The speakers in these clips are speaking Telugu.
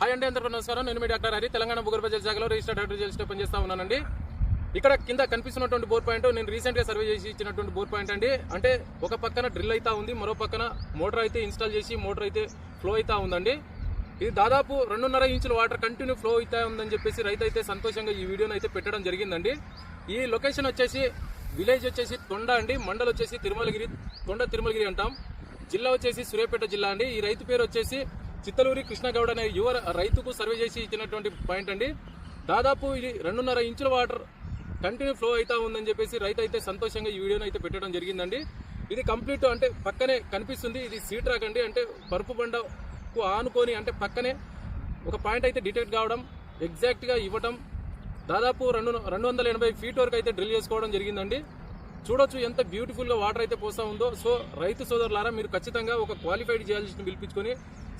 హాయ్ అండి అందరికీ నమస్కారం. నేను మీ డాక్టర్ హరి. తెలంగాణ భూగర్భ జల శాఖలో రిజిస్టర్డ్ హైడ్రోజలిస్ట్ పనిచేస్తా ఉన్నానండి. ఇక్కడ కింద కనిపిస్తున్నటువంటి బోర్ పాయింట్ నేను రీసెంట్గా సర్వే చేసి ఇచ్చినటువంటి బోర్ పాయింట్ అండి. అంటే ఒక పక్కన డ్రిల్ అయితే ఉంది మరో పక్కన మోటార్ అయితే ఇన్స్టాల్ చేసి మోటార్ అయితే ఫ్లో అయితే ఉందండి. ఇది దాదాపు రెండున్నర ఇంచుల వాటర్ కంటిన్యూ ఫ్లో అయితే ఉందని చెప్పేసి రైతు అయితే సంతోషంగా ఈ వీడియోని అయితే పెట్టడం జరిగిందండి. ఈ లొకేషన్ వచ్చేసి విలేజ్ వచ్చేసి తొండ అండి. మండల్ వచ్చేసి తిరుమలగిరి తొండ తిరుమలగిరి అంటాం. జిల్లా వచ్చేసి సూర్యాపేట జిల్లా అండి. ఈ రైతు పేరు వచ్చేసి చిత్తలూరి కృష్ణగౌడ్ అనే యువ రైతుకు సర్వే చేసి ఇచ్చినటువంటి పాయింట్ అండి. దాదాపు ఇది రెండున్నర ఇంచుల వాటర్ కంటిన్యూ ఫ్లో అవుతా ఉందని చెప్పేసి రైతు అయితే సంతోషంగా ఈ వీడియోని అయితే పెట్టడం జరిగిందండి. ఇది కంప్లీట్ అంటే పక్కనే కనిపిస్తుంది. ఇది సీట్ రాక్ అండి. అంటే పరుపు బండకు ఆనుకొని అంటే పక్కనే ఒక పాయింట్ అయితే డిటెక్ట్ కావడం ఎగ్జాక్ట్గా ఇవ్వటం దాదాపు రెండు రెండు వందల ఎనభై ఫీట్ వరకు అయితే డ్రిల్ చేసుకోవడం జరిగిందండి. చూడొచ్చు ఎంత బ్యూటిఫుల్గా వాటర్ అయితే పోస్తా ఉందో. సో రైతు సోదరులారా మీరు ఖచ్చితంగా ఒక క్వాలిఫైడ్ జియాలజిస్ట్ని పిలిపించుకొని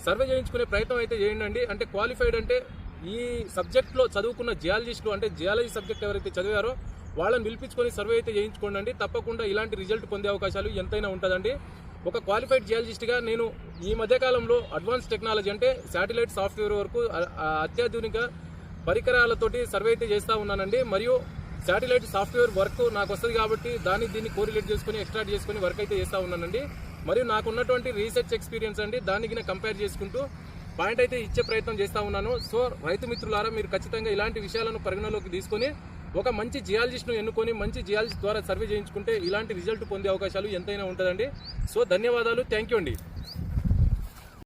సర్వే చేయించుకునే ప్రయత్నం అయితే చేయండి అంటే క్వాలిఫైడ్ అంటే ఈ సబ్జెక్ట్లో చదువుకున్న జియాలజిస్టులు అంటే జియాలజీ సబ్జెక్ట్ ఎవరైతే చదివారో వాళ్ళని పిలిపించుకొని సర్వే అయితే చేయించుకోండి తప్పకుండా ఇలాంటి రిజల్ట్ పొందే అవకాశాలు ఎంతైనా ఉంటుందండి. ఒక క్వాలిఫైడ్ జియాలజిస్ట్గా నేను ఈ మధ్యకాలంలో అడ్వాన్స్ టెక్నాలజీ అంటే శాటిలైట్ సాఫ్ట్వేర్ వరకు అత్యాధునిక పరికరాలతోటి సర్వే అయితే చేస్తూ ఉన్నానండి. మరియు శాటిలైట్ సాఫ్ట్వేర్ వర్క్ నాకు వస్తుంది కాబట్టి దాన్ని దీన్ని కోరిలేట్ చేసుకుని ఎక్స్ట్రాక్ట్ చేసుకుని వర్క్ అయితే చేస్తూ ఉన్నానండి. మరియు నాకు ఉన్నటువంటి రీసెర్చ్ ఎక్స్పీరియన్స్ అండి దానికి కంపేర్ చేసుకుంటూ పాయింట్ అయితే ఇచ్చే ప్రయత్నం చేస్తా ఉన్నాను. సో రైతు మిత్రులారా మీరు ఖచ్చితంగా ఇలాంటి విషయాలను పరిగణలోకి తీసుకొని ఒక మంచి జియాలజిస్ట్ను ఎన్నుకొని మంచి జియాలజిస్ట్ ద్వారా సర్వే చేయించుకుంటే ఇలాంటి రిజల్ట్ పొందే అవకాశాలు ఎంతైనా ఉంటుందండి. సో ధన్యవాదాలు. థ్యాంక్ యూ అండి.